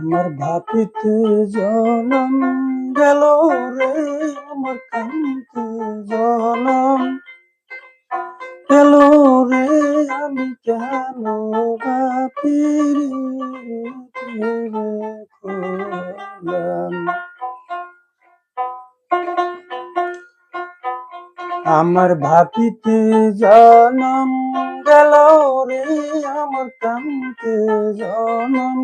আমার ভাবিতে জনম গেল রে, আমার কান্তে জনম গেল রে, আমি কেন করলাম? আমার ভাবিতে জনম গেল রে, আমার কান্তে জনম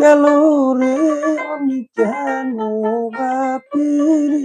গেল রে আমি কেন বাপিরি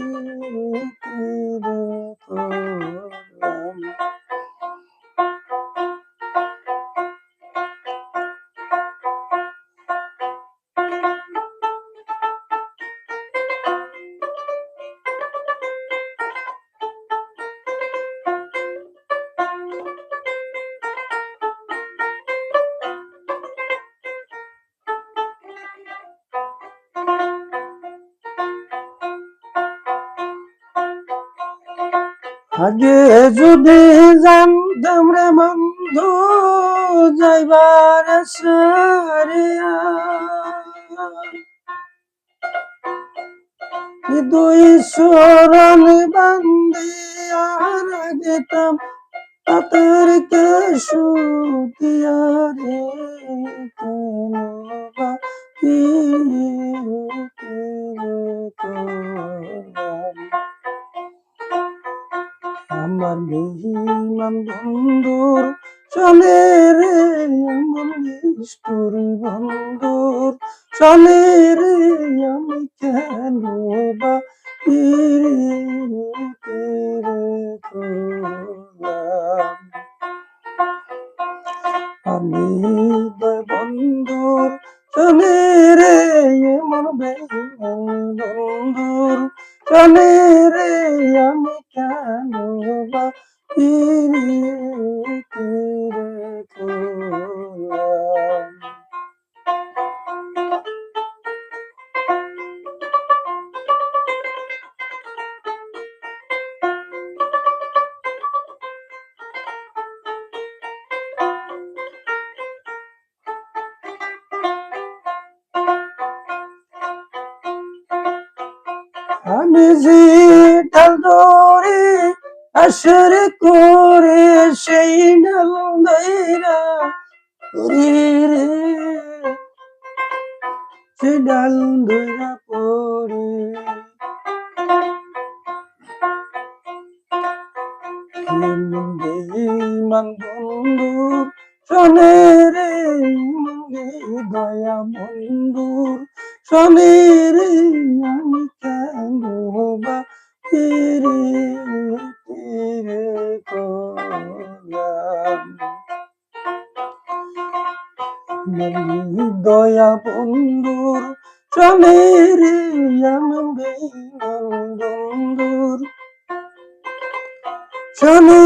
আগে যদি জানতাম রে বন্ধু যাইবার দুই সরণ বান্দিয়া গেতাম তাদের কে সুতিয়া রে কেন আমার বেহিমান বন্ধুর চলে রে আমার নিষ্ঠুর বন্ধুর। চলে রে আমি যে ঢাল ধরে আসর করে সেই ডাল ধৈরা রে রে সেই ডাল ধৈরা পড়ে মান বন্ধু শোনে রে মঙ্গে দয়া বন্ধুর শোনে রে আমি কেন বা তীরে তীরে দয়া বন্ধুর শোনে রে আমি বন্ধুর শোনে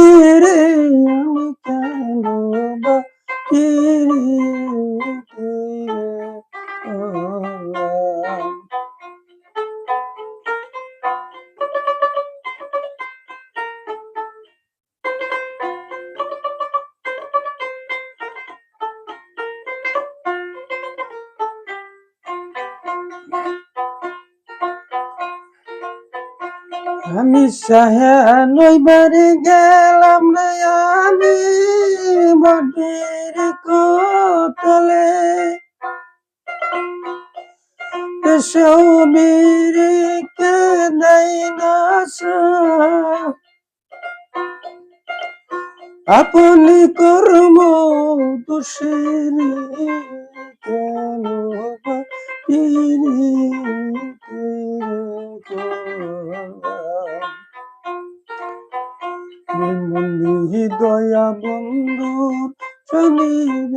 আমি সাহানইবারে গেলাম রে আমি বটের কোতলে। সৌমিরে কে নাই আপনি কর্ম দোষের কেন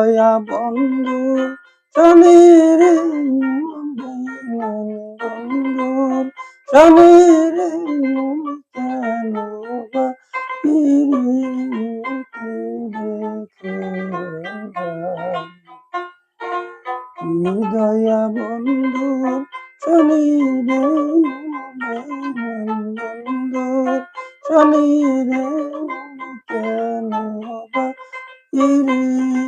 দয়া বন্ধু শনি রে বন্ধুর শনি রে আমি কেন বা পিরিতি দেখলাম কি দয়া বন্ধুর শনি রে বন্ধুর শনি রে আমি কেন বা পিরিতি